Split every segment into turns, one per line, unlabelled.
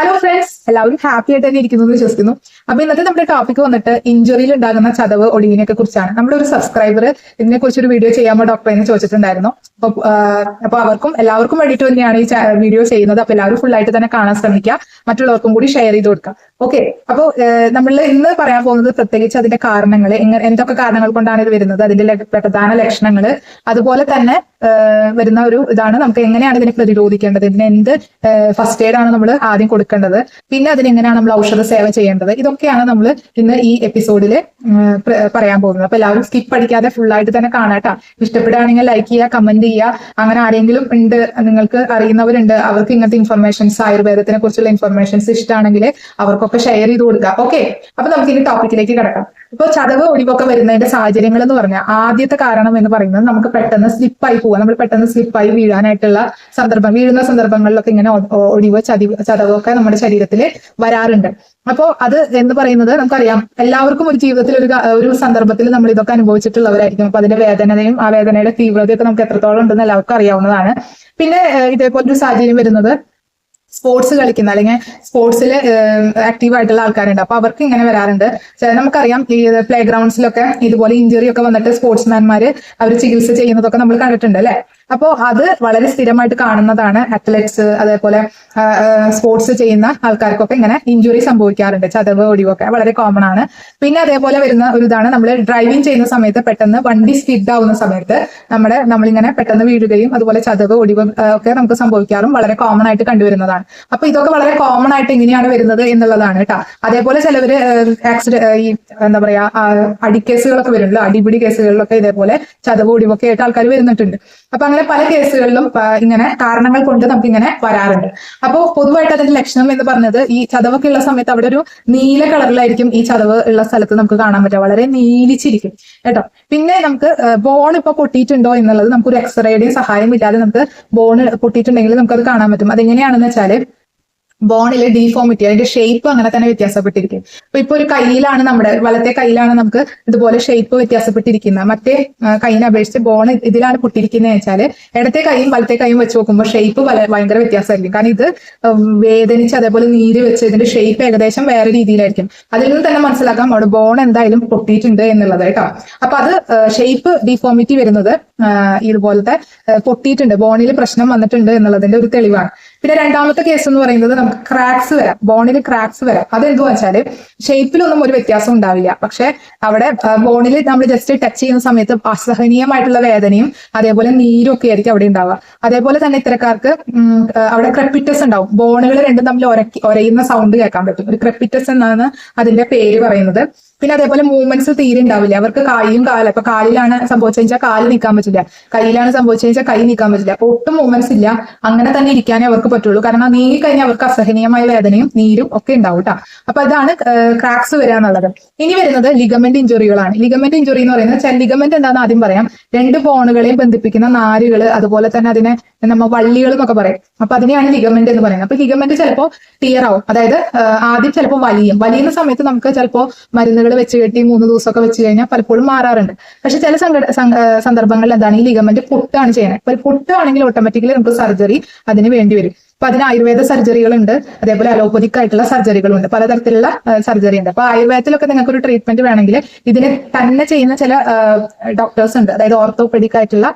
Hello friends എല്ലാവരും happy ആയിട്ട് തന്നെ ഇരിക്കുന്നു എന്ന് വിശ്വസിക്കുന്നു. അപ്പൊ ഇന്നത്തെ നമ്മുടെ ടോപ്പിക് വന്നിട്ട് ഇഞ്ചുറിയിൽ ഉണ്ടാകുന്ന ചതവ് ഒടിവിനെയൊക്കെ കുറിച്ചാണ്. നമ്മുടെ ഒരു സബ്സ്ക്രൈബർ ഇതിനെ കുറിച്ച് ഒരു വീഡിയോ ചെയ്യാമോ ഡോക്ടറെ എന്ന് ചോദിച്ചിട്ടുണ്ടായിരുന്നു. അപ്പൊ അപ്പൊ അവർക്കും എല്ലാവർക്കും വേണ്ടിയിട്ട് തന്നെയാണ് ഈ വീഡിയോ ചെയ്യുന്നത്. അപ്പൊ എല്ലാവരും ഫുൾ ആയിട്ട് തന്നെ കാണാൻ ശ്രമിക്കുക. മറ്റുള്ളവർക്കും കൂടി ഷെയർ ചെയ്ത് കൊടുക്കുക. ഓക്കെ. അപ്പോൾ നമ്മൾ ഇന്ന് പറയാൻ പോകുന്നത് പ്രത്യേകിച്ച് അതിന്റെ കാരണങ്ങൾ എങ്ങനെ എന്തൊക്കെ കാരണങ്ങൾ കൊണ്ടാണ് ഇത് വരുന്നത് അതിന്റെ പ്രധാന ലക്ഷണങ്ങൾ അതുപോലെ തന്നെ വരുന്ന ഒരു ഇതാണ് നമുക്ക് എങ്ങനെയാണ് ഇതിനെ പ്രതിരോധിക്കേണ്ടത് ഇതിന് എന്ത് ഫസ്റ്റ് എയ്ഡ് ആണ് നമ്മൾ ആദ്യം കൊടുക്കേണ്ടത് പിന്നെ അതിന് എങ്ങനെയാണ് നമ്മൾ ഔഷധ സേവ ചെയ്യേണ്ടത് ഇതൊക്കെയാണ് നമ്മൾ ഇന്ന് ഈ എപ്പിസോഡിൽ പറയാൻ പോകുന്നത്. അപ്പൊ എല്ലാവരും സ്കിപ്പ് അടിക്കാതെ ഫുൾ ആയിട്ട് തന്നെ കാണാട്ടാ ഇഷ്ടപ്പെടുകയാണെങ്കിൽ ലൈക്ക് ചെയ്യുക കമന്റ് ചെയ്യുക അങ്ങനെ ആരെങ്കിലും ഉണ്ട് നിങ്ങൾക്ക് അറിയുന്നവരുണ്ട് അവർക്ക് ഇങ്ങനത്തെ ഇൻഫർമേഷൻസ് ആയുർവേദത്തിനെ കുറിച്ചുള്ള ഇൻഫർമേഷൻസ് ഇഷ്ടമാണെങ്കിൽ അവർക്കൊക്കെ ഷെയർ ചെയ്ത് കൊടുക്കാം. ഓക്കെ അപ്പൊ നമുക്ക് ഇനി ടോപ്പിക്കിലേക്ക് കിടക്കാം. ഇപ്പൊ ചതവ് ഒടിവൊക്കെ വരുന്നതിന്റെ സാഹചര്യങ്ങൾ എന്ന് പറഞ്ഞാൽ ആദ്യത്തെ കാരണം എന്ന് പറയുന്നത് നമുക്ക് പെട്ടെന്ന് സ്ലിപ്പായി പോവാം. നമ്മൾ പെട്ടെന്ന് സ്ലിപ്പായി വീഴാനായിട്ടുള്ള സന്ദർഭം വീഴുന്ന സന്ദർഭങ്ങളിലൊക്കെ ഇങ്ങനെ ഒഴിവ് ചതിവ് ചതവൊക്കെ നമ്മുടെ ശരീരത്തിൽ വരാറുണ്ട്. അപ്പോ അത് എന്ന് പറയുന്നത് നമുക്കറിയാം. എല്ലാവർക്കും ഒരു ജീവിതത്തിൽ ഒരു ഒരു സന്ദർഭത്തിൽ നമ്മൾ ഇതൊക്കെ അനുഭവിച്ചിട്ടുള്ളവരായിരിക്കും. അപ്പൊ അതിന്റെ വേദനയും ആ വേദനയുടെ തീവ്രതയൊക്കെ നമുക്ക് എത്രത്തോളം ഉണ്ടെന്ന് എല്ലാവർക്കും അറിയാവുന്നതാണ്. പിന്നെ ഇതേപോലെ ഇതേപോലൊരു സാഹചര്യം വരുന്നത് സ്പോർട്സ് കളിക്കുന്ന അല്ലെങ്കിൽ സ്പോർട്സിൽ ആക്റ്റീവ് ആയിട്ടുള്ള ആൾക്കാരുണ്ട്. അപ്പൊ അവർക്ക് ഇങ്ങനെ വരാറുണ്ട്. നമുക്കറിയാം ഈ പ്ലേ ഗ്രൗണ്ട്സിലൊക്കെ ഇതുപോലെ ഇഞ്ചുറി ഒക്കെ വന്നിട്ട് സ്പോർട്സ്മാൻമാര് അവർ ചികിത്സ ചെയ്യുന്നതൊക്കെ നമ്മൾ കണ്ടിട്ടുണ്ട് അല്ലെ? അപ്പോ അത് വളരെ സ്ഥിരമായിട്ട് കാണുന്നതാണ് അത്ലറ്റ്സ് അതേപോലെ സ്പോർട്സ് ചെയ്യുന്ന ആൾക്കാർക്കൊക്കെ ഇങ്ങനെ ഇഞ്ചുറി സംഭവിക്കാറുണ്ട് ചതവ് ഒടിവൊക്കെ വളരെ കോമൺ ആണ്. പിന്നെ അതേപോലെ വരുന്ന ഒരു ഇതാണ് നമ്മൾ ഡ്രൈവിംഗ് ചെയ്യുന്ന സമയത്ത് പെട്ടെന്ന് വണ്ടി സ്കിഡ് ആവുന്ന സമയത്ത് നമ്മുടെ നമ്മളിങ്ങനെ പെട്ടെന്ന് വീഴുകയും അതുപോലെ ചതവ് ഒടിവ് ഒക്കെ നമുക്ക് സംഭവിക്കാറും വളരെ കോമൺ ആയിട്ട് കണ്ടുവരുന്നതാണ്. അപ്പൊ ഇതൊക്കെ വളരെ കോമൺ ആയിട്ട് ഇങ്ങനെയാണ് വരുന്നത് എന്നുള്ളതാണ് കേട്ടോ അതേപോലെ ചിലവര് ആക്സിഡന്റ് ഈ എന്താ പറയാ അടിക്കേസുകളൊക്കെ വരുമല്ലോ അടിപിടി കേസുകളിലൊക്കെ ഇതേപോലെ ചതവ് ഒടിവൊക്കെ ആയിട്ട് ആൾക്കാർ വരുന്നിട്ടുണ്ട് അപ്പൊ അങ്ങനെ പല കേസുകളിലും ഇങ്ങനെ കാരണങ്ങൾ കൊണ്ട് നമുക്ക് ഇങ്ങനെ വരാറുണ്ട്. അപ്പോൾ പൊതുവായിട്ട് അതിന്റെ ലക്ഷണം എന്ന് പറഞ്ഞത് ഈ ചതവൊക്കെ ഉള്ള സമയത്ത് അവിടെ ഒരു നീല കളറിലായിരിക്കും ഈ ചതവ് ഉള്ള സ്ഥലത്ത് നമുക്ക് കാണാൻ പറ്റുക. വളരെ നീലിച്ചിരിക്കും കേട്ടോ. പിന്നെ നമുക്ക് ബോൺ ഇപ്പൊ പൊട്ടിയിട്ടുണ്ടോ എന്നുള്ളത് നമുക്ക് ഒരു എക്സ്റേയുടെയും സഹായം ഇല്ലാതെ നമുക്ക് ബോൺ പൊട്ടിയിട്ടുണ്ടെങ്കിൽ നമുക്കത് കാണാൻ പറ്റും. അതെങ്ങനെയാണെന്ന് വെച്ചാൽ ബോണിലെ ഡീഫോമിറ്റി അതിന്റെ ഷേപ്പ് അങ്ങനെ തന്നെ വ്യത്യാസപ്പെട്ടിരിക്കും. അപ്പൊ ഇപ്പൊ ഒരു കയ്യിലാണ് നമ്മുടെ വലത്തെ കയ്യിലാണ് നമുക്ക് ഇതുപോലെ ഷേപ്പ് വ്യത്യാസപ്പെട്ടിരിക്കുന്നത്. മറ്റേ കൈയിനെ അപേക്ഷിച്ച് ബോൺ ഇതിലാണ് പൊട്ടിയിരിക്കുന്നത് വെച്ചാൽ ഇടത്തെ കൈയും വലത്തെ കൈയും വെച്ച് നോക്കുമ്പോൾ ഷേപ്പ് ഭയങ്കര വ്യത്യാസമായിരിക്കും. കാരണം ഇത് വേദനിച്ച് അതേപോലെ നീര് വെച്ച് ഇതിന്റെ ഷേപ്പ് ഏകദേശം വേറെ രീതിയിലായിരിക്കും. അതിൽ നിന്ന് തന്നെ മനസ്സിലാക്കാം അവിടെ ബോൺ എന്തായാലും പൊട്ടിയിട്ടുണ്ട് എന്നുള്ളത് കേട്ടോ. അപ്പൊ അത് ഷേപ്പ് ഡിഫോമിറ്റി വരുന്നത് ഇതുപോലത്തെ പൊട്ടിയിട്ടുണ്ട്. ബോണിൽ പ്രശ്നം വന്നിട്ടുണ്ട് എന്നുള്ളതിന്റെ ഒരു തെളിവാണ്. പിന്നെ രണ്ടാമത്തെ കേസ് എന്ന് പറയുന്നത് നമുക്ക് ക്രാക്സ് വരാം. ബോണിൽ ക്രാക്സ് വരാം. അതെന്തു വെച്ചാൽ ഷേപ്പിലൊന്നും ഒരു വ്യത്യാസം ഉണ്ടാവില്ല. പക്ഷെ അവിടെ ബോണിൽ നമ്മൾ ജസ്റ്റ് ടച്ച് ചെയ്യുന്ന സമയത്ത് അസഹനീയമായിട്ടുള്ള വേദനയും അതേപോലെ നീരും ഒക്കെ ആയിരിക്കും അവിടെ ഉണ്ടാവുക. അതേപോലെ തന്നെ ഇത്തരക്കാർക്ക് അവിടെ ക്രെപ്പിറ്റസ് ഉണ്ടാവും. ബോണുകൾ രണ്ടും തമ്മിൽ ഒരക്കി ഒരയുന്ന സൗണ്ട് കേൾക്കാൻ പറ്റും. ഒരു ക്രെപ്പിറ്റസ് എന്നാണ് അതിന്റെ പേര് പറയുന്നത്. പിന്നെ അതേപോലെ മൂവ്മെന്റ്സ് തീരെ ഉണ്ടാവില്ല. അവർക്ക് കൈയും കാല ഇപ്പൊ കാലിലാണ് സംഭവിച്ചു കഴിഞ്ഞാൽ കാൽ നീക്കാൻ പറ്റില്ല. കയ്യിലാണ് സംഭവിച്ചു കഴിഞ്ഞാൽ കൈ നീക്കാൻ പറ്റില്ല. അപ്പൊ ഒട്ടും മൂവ്മെന്റ്സ് ഇല്ല. അങ്ങനെ തന്നെ ഇരിക്കാനേ അവർക്ക് പറ്റുള്ളൂ. കാരണം നീങ്ങി കഴിഞ്ഞാൽ അവർക്ക് അസഹനീയമായ വേദനയും നീരും ഒക്കെ ഉണ്ടാവും കേട്ടോ അപ്പൊ അതാണ് ക്രാക്സ് വരിക എന്നുള്ളത്. ഇനി വരുന്നത് ലിഗമെന്റ് ഇഞ്ചുറികളാണ് ലിഗമെന്റ് ഇഞ്ചുറി എന്ന് പറയുന്നത് ലിഗമെന്റ് എന്താണെന്ന് ആദ്യം പറയാം. രണ്ട് ബോണുകളെയും ബന്ധിപ്പിക്കുന്ന നാരുകൾ അതുപോലെ തന്നെ അതിനെ നമ്മ വള്ളികൾ എന്നൊക്കെ പറയും. അപ്പൊ അതിനെയാണ് ലിഗമെന്റ് എന്ന് പറയുന്നത്. അപ്പൊ ലിഗമെന്റ് ചിലപ്പോൾ ടിയർ ആവും. അതായത് ആദ്യം ചിലപ്പോൾ വലിയും. വലിയുന്ന സമയത്ത് നമുക്ക് ചിലപ്പോൾ മരുന്നുകൾ വെച്ച് കെട്ടി മൂന്ന് ദിവസമൊക്കെ വെച്ച് കഴിഞ്ഞാൽ പലപ്പോഴും മാറാറുണ്ട്. പക്ഷെ ചില സന്ദർഭങ്ങളിൽ എന്താണ് ഈ ലിഗമെന്റ് പൊട്ടാണ് ചെയ്യുന്നത്. അപ്പൊ പൊട്ടാണെങ്കിൽ ഓട്ടോമാറ്റിക്കലി നമുക്ക് സർജറി അതിന് വേണ്ടി വരും. അപ്പൊ അതിന് ആയുർവേദ സർജറികളുണ്ട് അതേപോലെ അലോപ്പതിക് ആയിട്ടുള്ള സർജറികളുണ്ട് പലതരത്തിലുള്ള സർജറി ഉണ്ട്. അപ്പൊ ആയുർവേദത്തിലൊക്കെ നിങ്ങൾക്ക് ഒരു ട്രീറ്റ്മെന്റ് വേണമെങ്കിൽ ഇതിന് തന്നെ ചെയ്യുന്ന ചില ഡോക്ടേഴ്സ് ഉണ്ട്. അതായത് ഓർത്തോപെഡിക് ആയിട്ടുള്ള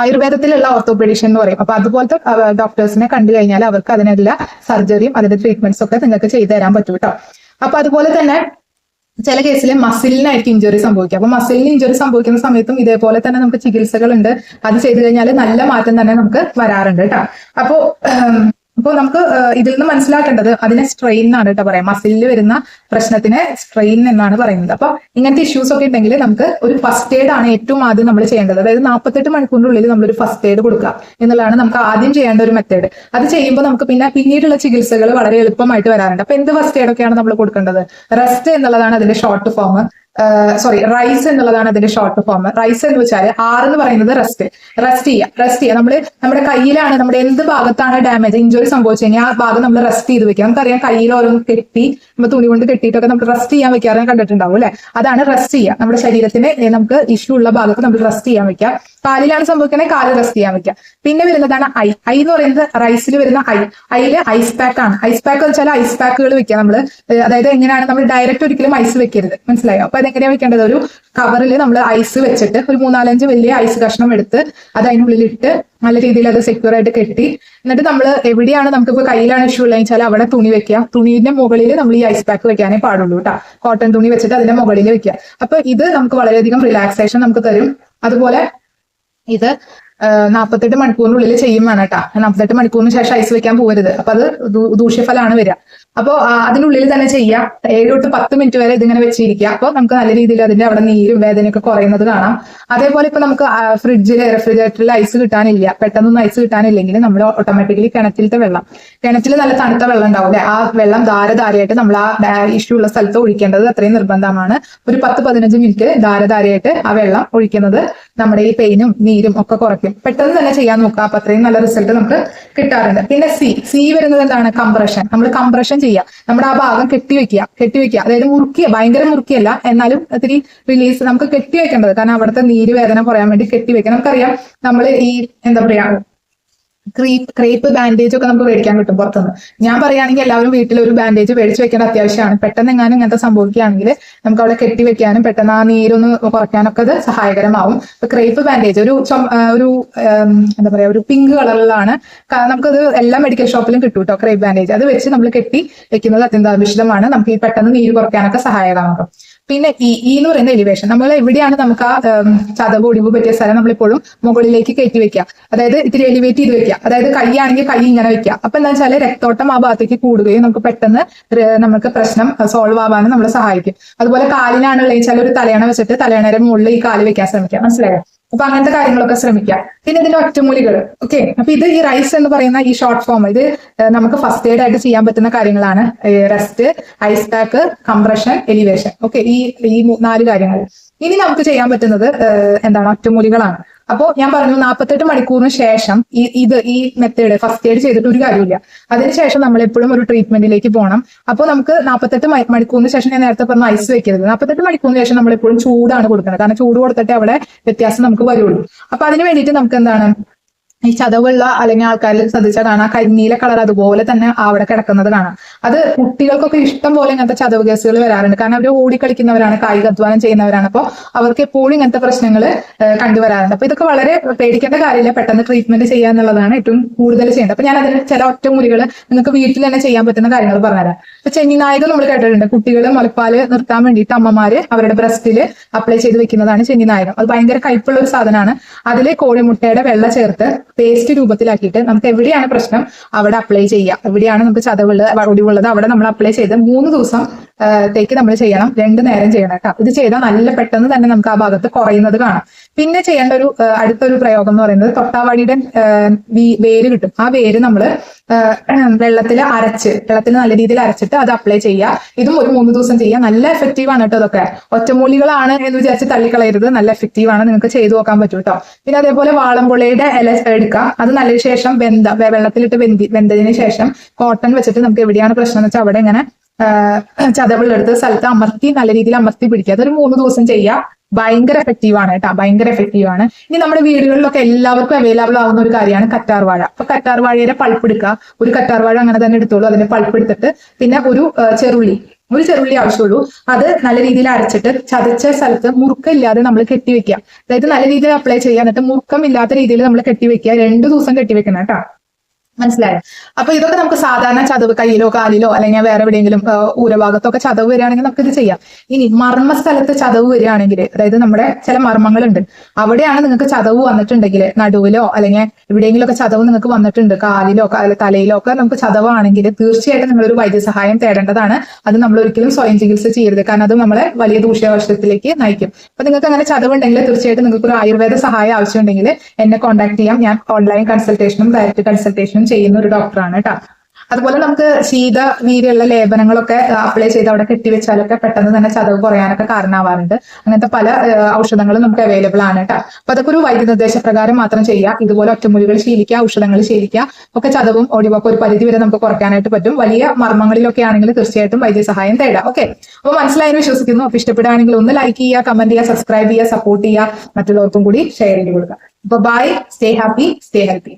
ആയുർവേദത്തിലുള്ള ഓർത്തോപെഡിഷൻ എന്ന് പറയും. അപ്പൊ അതുപോലത്തെ ഡോക്ടേഴ്സിനെ കണ്ടു കഴിഞ്ഞാൽ അവർക്ക് അതിനെല്ലാം സർജറിയും അതിന്റെ ട്രീറ്റ്മെന്റ്സ് ഒക്കെ നിങ്ങൾക്ക് ചെയ്തു തരാൻ പറ്റും കേട്ടോ അപ്പൊ അതുപോലെ തന്നെ ചില കേസിൽ മസിലിനായിരിക്കും ഇഞ്ചുറി സംഭവിക്കുക. അപ്പൊ മസിലിന് ഇഞ്ചുറി സംഭവിക്കുന്ന സമയത്തും ഇതേപോലെ തന്നെ നമുക്ക് ചികിത്സകളുണ്ട്. അത് ചെയ്തു കഴിഞ്ഞാൽ നല്ല മാറ്റം തന്നെ നമുക്ക് വരാറുണ്ട് കേട്ടോ അപ്പോ അപ്പോൾ നമുക്ക് ഇതിൽ നിന്ന് മനസ്സിലാക്കേണ്ടത് അതിനെ സ്ട്രെയിൻ എന്നാണ് കേട്ടോ പറയാം മസിലിൽ വരുന്ന പ്രശ്നത്തിനെ സ്ട്രെയിൻ എന്നാണ് പറയുന്നത്. അപ്പൊ ഇങ്ങനത്തെ ഇഷ്യൂസ് ഒക്കെ ഉണ്ടെങ്കിൽ നമുക്ക് ഒരു ഫസ്റ്റ് എയ്ഡ് ആണ് ഏറ്റവും ആദ്യം നമ്മൾ ചെയ്യേണ്ടത്. അതായത് നാൽപ്പത്തെട്ട് മണിക്കൂറിനുള്ളിൽ നമ്മൾ ഒരു ഫസ്റ്റ് എയ്ഡ് കൊടുക്കുക എന്നുള്ളതാണ് നമുക്ക് ആദ്യം ചെയ്യേണ്ട ഒരു മെത്തേഡ് അത് ചെയ്യുമ്പോൾ നമുക്ക് പിന്നെ പിന്നീടുള്ള ചികിത്സകൾ വളരെ എളുപ്പമായിട്ട് വരാറുണ്ട്. അപ്പൊ എന്ത് ഫസ്റ്റ് എയ്ഡ് ഒക്കെയാണ് നമ്മൾ കൊടുക്കേണ്ടത്? റെസ്റ്റ് എന്നുള്ളതാണ് അതിന്റെ ഷോർട്ട് ഫോം സോറി റൈസ് എന്നുള്ളതാണ് അതിന്റെ ഷോർട്ട് ഫോം റൈസ് എന്ന് വെച്ചാൽ ആറ് എന്ന് പറയുന്നത് റെസ്റ്റ് റെസ്റ്റ് ചെയ്യുക റെസ്റ്റ് ചെയ്യുക. നമ്മൾ നമ്മുടെ കയ്യിലാണ് നമ്മുടെ എന്ത് ഭാഗത്താണ് ഡാമേജ് ഇഞ്ചുറി സംഭവിച്ചു കഴിഞ്ഞാൽ ആ ഭാഗം നമ്മൾ റെസ്റ്റ് ചെയ്ത് വെക്കുക. നമുക്കറിയാം കയ്യിൽ ഓരോന്ന് കെട്ടി നമ്മൾ തുണി കൊണ്ട് കെട്ടിയിട്ടൊക്കെ നമ്മൾ റെസ്റ്റ് ചെയ്യാൻ വെക്കാറ് കണ്ടിട്ടുണ്ടാവും അല്ലെ? അതാണ് റെസ്റ്റ് ചെയ്യുക. നമ്മുടെ ശരീരത്തിന് നമുക്ക് ഇഷ്യൂ ഉള്ള ഭാഗത്ത് നമ്മൾ റെസ്റ്റ് ചെയ്യാൻ വെക്കുക. കാലിലാണ് സംഭവിക്കുന്നത് കാൽ റെസ്റ്റ് ചെയ്യാൻ പറ്റുക പിന്നെ വരുന്നതാണ് ഐ. ഐ എന്ന് പറയുന്നത് റൈസിൽ വരുന്ന ഐ. ഐയിൽ ഐസ് പാക്ക് ആണ്. ഐസ് പാക്ക് എന്ന് വെച്ചാൽ ഐസ് പാക്കുകൾ വെക്കുക നമ്മൾ അതായത് എങ്ങനെയാണ് നമ്മൾ ഡയറക്റ്റ് ഒരിക്കലും ഐസ് വെക്കരുത്. മനസ്സിലായോ? അപ്പൊ അതെങ്ങനെയാണ് വെക്കേണ്ടത്? ഒരു കവറിൽ നമ്മൾ ഐസ് വെച്ചിട്ട് ഒരു മൂന്നാലഞ്ച് വലിയ ഐസ് കഷ്ണം എടുത്ത് അത് അതിനുള്ളിൽ ഇട്ട് നല്ല രീതിയിൽ അത് സെക്യൂർ ആയിട്ട് കെട്ടി. എന്നിട്ട് നമ്മൾ എവിടെയാണ് നമുക്കിപ്പോൾ കയ്യിലാണ് ഇഷ്യൂ ഉള്ളത് വെച്ചാൽ അവിടെ തുണി വെക്കുക തുണിയുടെ മുകളിൽ നമ്മൾ ഈ ഐസ് പാക്ക് വെക്കാനേ പാടുള്ളൂ കേട്ടോ കോട്ടൺ തുണി വെച്ചിട്ട് അതിന്റെ മുകളിൽ വെക്കുക അപ്പൊ ഇത് നമുക്ക് വളരെയധികം റിലാക്സേഷൻ നമുക്ക് തരും. അതുപോലെ ഇത് നാൽപ്പത്തെട്ട് മണിക്കൂറിനുള്ളിൽ ചെയ്യും വേണം കേട്ടോ നാൽപ്പത്തെട്ട് മണിക്കൂറിന് ശേഷം ഐസ് വെക്കാൻ പോകരുത്. അപ്പൊ അത് ദൂഷ്യഫലമാണ് വരിക. അപ്പോൾ അതിനുള്ളിൽ തന്നെ ചെയ്യാം. ഏഴ് തൊട്ട് പത്ത് മിനിറ്റ് വരെ ഇതിങ്ങനെ വെച്ചിരിക്കുക. അപ്പോൾ നമുക്ക് നല്ല രീതിയിൽ അതിന്റെ അവിടെ നീരും വേദനയൊക്കെ കുറയുന്നത് കാണാം. അതേപോലെ ഇപ്പൊ നമുക്ക് ഫ്രിഡ്ജിൽ റെഫ്രിജറേറ്ററിൽ ഐസ് കിട്ടാനില്ല. പെട്ടെന്നൊന്നും ഐസ് കിട്ടാനില്ലെങ്കിൽ നമ്മൾ ഓട്ടോമാറ്റിക്കലി കിണറ്റിലത്തെ വെള്ളം. കിണറ്റിൽ നല്ല തണുത്ത വെള്ളം ഉണ്ടാവില്ലേ ആ വെള്ളം ധാരധാരയായിട്ട് നമ്മൾ ആ ഇഷ്യൂ ഉള്ള സ്ഥലത്ത് ഒഴിക്കേണ്ടത് അത്രയും നിർബന്ധമാണ്. ഒരു പത്ത് പതിനഞ്ച് മിനിറ്റ് ധാരധാരയായിട്ട് ആ വെള്ളം ഒഴിക്കുന്നത് നമ്മുടെ ഈ പെയിനും നീരും ഒക്കെ കുറയ്ക്കും. പെട്ടെന്ന് തന്നെ ചെയ്യാൻ നോക്കുക. അപ്പൊ അത്രയും നല്ല റിസൾട്ട് നമുക്ക് കിട്ടാറുണ്ട്. പിന്നെ സി സി വരുന്നത് എന്താണ്? കംപ്രഷൻ നമ്മൾ കംപ്രഷൻ ചെയ്യുക. നമ്മുടെ ആ ഭാഗം കെട്ടിവെക്കുക കെട്ടിവെക്കുക അതായത് മുറുക്കിയ ഭയങ്കര മുറുക്കിയല്ല. എന്നാലും ഇത്തിരി റിലീസ് നമുക്ക് കെട്ടിവെക്കേണ്ടത് കാരണം അവിടുത്തെ നീര് വേദന കുറയാൻ വേണ്ടി കെട്ടിവെക്കാം നമുക്കറിയാം നമ്മൾ ഈ എന്താ പറയാ ക്രീപ്പ് ക്രീപ്പ് ബാൻഡേജ് ഒക്കെ നമുക്ക് മേടിക്കാൻ കിട്ടും പുറത്തുനിന്ന്. ഞാൻ പറയുകയാണെങ്കിൽ എല്ലാവരും വീട്ടിൽ ഒരു ബാൻഡേജ് മേടിച്ച് വെക്കേണ്ട അത്യാവശ്യമാണ്. പെട്ടെന്ന് എങ്ങാനും ഇങ്ങനത്തെ സംഭവിക്കുകയാണെങ്കിൽ നമുക്ക് അവിടെ കെട്ടി വെക്കാനും പെട്ടെന്ന് ആ നീരൊന്ന് കുറയ്ക്കാനൊക്കെ അത് സഹായകരമാവും. ഇപ്പൊ ക്രീപ്പ് ബാൻഡേജ് ഒരു ഒരു എന്താ പറയാ ഒരു പിങ്ക് കളറിലാണ് നമുക്കത് എല്ലാ മെഡിക്കൽ ഷോപ്പിലും കിട്ടും കേട്ടോ ക്രീപ്പ് ബാൻഡേജ് അത് വെച്ച് നമ്മൾ കെട്ടി വെക്കുന്നത് അത്യന്താപേക്ഷിതമാണ്. നമുക്ക് ഈ പെട്ടെന്ന് നീര് കുറയ്ക്കാനൊക്കെ സഹായകമാകും. പിന്നെ ഈ ഈ എന്ന് പറയുന്ന എലിവേഷൻ നമ്മൾ എവിടെയാണ് നമുക്ക് ആ ചതവ് ഒടിവ് പറ്റിയ സ്ഥലം നമ്മളിപ്പോഴും മുകളിലേക്ക് കയറ്റി വെക്കുക. അതായത് ഇത്തിരി എലിവേറ്റ് ചെയ്ത് വെക്കുക. അതായത് കൈയാണെങ്കിൽ കൈ ഇങ്ങനെ വെക്കുക. അപ്പൊ എന്താ വെച്ചാൽ രക്തോട്ടം ആ ഭാഗത്തേക്ക് കൂടുകയും നമുക്ക് പെട്ടെന്ന് നമുക്ക് പ്രശ്നം സോൾവ് ആവാനും നമ്മളെ സഹായിക്കും. അതുപോലെ കാലിനാണുള്ള വെച്ചാൽ ഒരു തലയണ വെച്ചിട്ട് തലയണയുടെ മുകളിൽ ഈ കാൽ വെക്കാൻ ശ്രമിക്കുക. മനസ്സിലായോ? അപ്പൊ അങ്ങനത്തെ കാര്യങ്ങളൊക്കെ ശ്രമിക്കുക പിന്നെ ഇതിന്റെ ഒറ്റമൂലികൾ ഓക്കെ അപ്പൊ ഇത് ഈ റൈസ് എന്ന് പറയുന്ന ഈ ഷോർട്ട് ഫോം ഇത് നമുക്ക് ഫസ്റ്റ് എയ്ഡ് ആയിട്ട് ചെയ്യാൻ പറ്റുന്ന കാര്യങ്ങളാണ്. Rest ice pack compression elevation okay ഈ ഈ നാല് കാര്യങ്ങൾ. ഇനി നമുക്ക് ചെയ്യാൻ പറ്റുന്നത് എന്താണ്? ഒറ്റമൂലികളാണ്. അപ്പോൾ ഞാൻ പറഞ്ഞു നാൽപ്പത്തെട്ട് മണിക്കൂറിന് ശേഷം ഈ ഇത് ഈ മെത്തേഡ് ഫസ്റ്റ് എയ്ഡ് ചെയ്തിട്ട് ഒരു കാര്യമില്ല അതിനുശേഷം നമ്മൾ എപ്പോഴും ഒരു ട്രീറ്റ്മെന്റിലേക്ക് പോകണം അപ്പോൾ നമുക്ക് നാൽപ്പത്തെട്ട് മണിക്കൂറിന് ശേഷം ഞാൻ നേരത്തെ പറഞ്ഞ ഐസ് വെക്കരുത്. നാൽപ്പത്തെട്ട് മണിക്കൂറിന് ശേഷം നമ്മൾ എപ്പോഴും ചൂടാണ് കൊടുക്കുന്നത്. കാരണം ചൂട് കൊടുത്തിട്ട് അവിടെ വ്യത്യാസം നമുക്ക് വരുള്ളൂ. അപ്പൊ അതിന് വേണ്ടിയിട്ട് നമുക്ക് എന്താണ്? ഈ ചതവുള്ള അല്ലെങ്കിൽ ആൾക്കാരിൽ ശ്രദ്ധിച്ചാൽ കാണാം. കരിനീല കളർ അതുപോലെ തന്നെ അവിടെ കിടക്കുന്നത് കാണാം. അത് കുട്ടികൾക്കൊക്കെ ഇഷ്ടം പോലെ ഇങ്ങനത്തെ ചതവ് കേസുകൾ വരാറുണ്ട്. കാരണം അവർ ഓടിക്കളിക്കുന്നവരാണ് കായിക അധ്വാനം ചെയ്യുന്നവരാണ്. അപ്പോൾ അവർക്ക് എപ്പോഴും ഇങ്ങനത്തെ പ്രശ്നങ്ങൾ കണ്ടുവരാറുണ്ട്. അപ്പൊ ഇതൊക്കെ വളരെ പേടിക്കേണ്ട കാര്യമില്ല. പെട്ടെന്ന് ട്രീറ്റ്മെന്റ് ചെയ്യുക എന്നുള്ളതാണ് ഏറ്റവും കൂടുതൽ ചെയ്യേണ്ടത്. അപ്പൊ ഞാൻ അതിന് ചില ഒറ്റമൂലികൾ നിങ്ങൾക്ക് വീട്ടിൽ തന്നെ ചെയ്യാൻ പറ്റുന്ന കാര്യങ്ങൾ പറഞ്ഞുതരാം. ഇപ്പൊ ചെന്നിനായകം നമ്മൾ കേട്ടിട്ടുണ്ട്. കുട്ടികൾ മുലപ്പാൽ നിർത്താൻ വേണ്ടിയിട്ട് അമ്മമാര് അവരുടെ ബ്രസ്റ്റിൽ അപ്ലൈ ചെയ്ത് വെക്കുന്നതാണ് ചെന്നിനായകം അത് ഭയങ്കര കയ്പുള്ള ഒരു സാധനമാണ്. അതിൽ കോഴിമുട്ടയുടെ വെള്ള ചേർത്ത് പേസ്റ്റ് രൂപത്തിലാക്കിയിട്ട് നമുക്ക് എവിടെയാണ് പ്രശ്നം? അവിടെ അപ്ലൈ ചെയ്യുക എവിടെയാണ് നമുക്ക് ചതവുള്ളത് ഒടിവുള്ളത് അവിടെ നമ്മൾ അപ്ലൈ ചെയ്ത് മൂന്ന് ദിവസം ത്തേക്ക് നമ്മൾ ചെയ്യണം. രണ്ട് നേരം ചെയ്യണം കേട്ടോ. ഇത് ചെയ്താൽ നല്ല പെട്ടെന്ന് തന്നെ നമുക്ക് ആ ഭാഗത്ത് കുറയുന്നത് കാണാം. പിന്നെ ചെയ്യേണ്ട ഒരു അടുത്തൊരു പ്രയോഗം എന്ന് പറയുന്നത് തൊട്ടാവാടിയുടെ വേര് കിട്ടും. ആ വേര് നമ്മൾ വെള്ളത്തിൽ അരച്ച് വെള്ളത്തിൽ നല്ല രീതിയിൽ അരച്ചിട്ട് അത് അപ്ലൈ ചെയ്യുക ഇതും ഒരു മൂന്ന് ദിവസം ചെയ്യുക നല്ല എഫക്റ്റീവ് ആണ് കേട്ടോ അതൊക്കെ ഒറ്റമൂലികളാണ് എന്ന് വിചാരിച്ച് തള്ളിക്കളയരുത്. നല്ല എഫക്റ്റീവ് ആണ്. നിങ്ങൾക്ക് ചെയ്തു നോക്കാൻ പറ്റും കേട്ടോ. പിന്നെ അതേപോലെ വാളംപുളയുടെ ഇല എടുക്കുക അത് നല്ല ശേഷം വെന്ത വെള്ളത്തിലിട്ട് വെന്തി വെന്തതിന് ശേഷം കോട്ടൺ വെച്ചിട്ട് നമുക്ക് എവിടെയാണ് പ്രശ്നം എന്ന് വെച്ചാൽ അവിടെ ഇങ്ങനെ ചതവുള്ളെടുത്ത് സ്ഥലത്ത് അമർത്തി നല്ല രീതിയിൽ അമർത്തി പിടിക്കുക. അതൊരു മൂന്ന് ദിവസം ചെയ്യുക ഭയങ്കര എഫക്റ്റീവ് ആണ് കേട്ടോ. ഭയങ്കര എഫക്റ്റീവ് ആണ്. ഇനി നമ്മുടെ വീടുകളിലൊക്കെ എല്ലാവർക്കും അവൈലബിൾ ആവുന്ന ഒരു കാര്യമാണ് കറ്റാർവാഴ. അപ്പൊ കറ്റാർ വാഴയുടെ പൾപ്പ് എടുക്കുക. ഒരു കറ്റാർവാഴ അങ്ങനെ തന്നെ എടുത്തോളൂ. അതിന്റെ പൾപ്പ് എടുത്തിട്ട് പിന്നെ ഒരു ചെറുള്ളി. ഒരു ചെറുള്ളി ആവശ്യമുള്ളൂ. അത് നല്ല രീതിയിൽ അരച്ചിട്ട് ചതച്ച സ്ഥലത്ത് മുറുക്കമില്ലാതെ നമ്മൾ കെട്ടിവെക്കുക. അതായത് നല്ല രീതിയിൽ അപ്ലൈ ചെയ്യുക. എന്നിട്ട് മുറുക്കം ഇല്ലാത്ത രീതിയിൽ നമ്മൾ കെട്ടിവെക്കുക. രണ്ടു ദിവസം കെട്ടിവെക്കണം കേട്ടോ. മനസ്സിലായോ? അപ്പൊ ഇതൊക്കെ നമുക്ക് സാധാരണ ചതവ് കയ്യിലോ കാലിലോ അല്ലെങ്കിൽ വേറെ എവിടെയെങ്കിലും ഊരഭാഗത്തൊക്കെ ചതവ് വരികയാണെങ്കിൽ നമുക്ക് ഇത് ചെയ്യാം. ഇനി മർമ്മ സ്ഥലത്ത് ചതവ് വരികയാണെങ്കിൽ അതായത് നമ്മുടെ ചില മർമ്മങ്ങളുണ്ട്. അവിടെയാണ് നിങ്ങൾക്ക് ചതവ് വന്നിട്ടുണ്ടെങ്കിൽ നടുവിലോ അല്ലെങ്കിൽ എവിടെയെങ്കിലും ഒക്കെ ചതവ് നിങ്ങൾക്ക് വന്നിട്ടുണ്ട് കാലിലോ തലയിലോ ഒക്കെ നമുക്ക് ചതവാണെങ്കിൽ തീർച്ചയായിട്ടും നിങ്ങളൊരു വൈദ്യസഹായം തേടേണ്ടതാണ്. അത് നമ്മൾ ഒരിക്കലും സ്വയം ചികിത്സ ചെയ്യരുത്. കാരണം അത് നമ്മളെ വലിയ ദൂഷ്യവശത്തിലേക്ക് നയിക്കും. അപ്പൊ നിങ്ങൾക്ക് അങ്ങനെ ചതവുണ്ടെങ്കിൽ തീർച്ചയായിട്ടും നിങ്ങൾക്ക് ഒരു ആയുർവേദ സഹായം ആവശ്യമുണ്ടെങ്കിൽ എന്നെ കോൺടാക്ട് ചെയ്യാം. ഞാൻ ഓൺലൈൻ കൺസൾട്ടേഷനും ഡയറക്റ്റ് കൺസൾട്ടേഷനും ചെയ്യുന്ന ഒരു ഡോക്ടറാണ് കേട്ടോ അതുപോലെ നമുക്ക് ശീത നീരുള്ള ലേപനങ്ങളൊക്കെ അപ്ലൈ ചെയ്ത് അവിടെ കെട്ടിവെച്ചാലൊക്കെ പെട്ടെന്ന് തന്നെ ചതവ് കുറയാനൊക്കെ കാരണമാവാറുണ്ട്. അങ്ങനത്തെ പല ഔഷധങ്ങളും നമുക്ക് അവൈലബിൾ ആണ് കേട്ടോ അപ്പൊ അതൊക്കെ ഒരു വൈദ്യനിർദ്ദേശപ്രകാരം മാത്രം ചെയ്യുക ഇതുപോലെ ഒറ്റമൂലികൾ ശീലിക്കുക ഔഷധങ്ങൾ ശീലിക്കുക ഒക്കെ ചതവും ഒടിവൊക്കെ ഒരു പരിധി വരെ നമുക്ക് കുറയ്ക്കാനായിട്ട് പറ്റും. വലിയ മർമ്മങ്ങളിലൊക്കെ ആണെങ്കിൽ തീർച്ചയായിട്ടും വൈദ്യസഹായം തേടാം. ഓക്കെ. അപ്പൊ മനസ്സിലായെന്ന് വിശ്വസിക്കുന്നു. അപ്പൊ ഇഷ്ടപ്പെടുകയാണെങ്കിൽ ഒന്ന് ലൈക്ക് ചെയ്യുക കമന്റ് ചെയ്യുക സബ്സ്ക്രൈബ് ചെയ്യുക സപ്പോർട്ട് ചെയ്യുക. മറ്റുള്ളവർക്കും കൂടി ഷെയർ ചെയ്ത് കൊടുക്കുക. അപ്പൊ bye stay happy stay healthy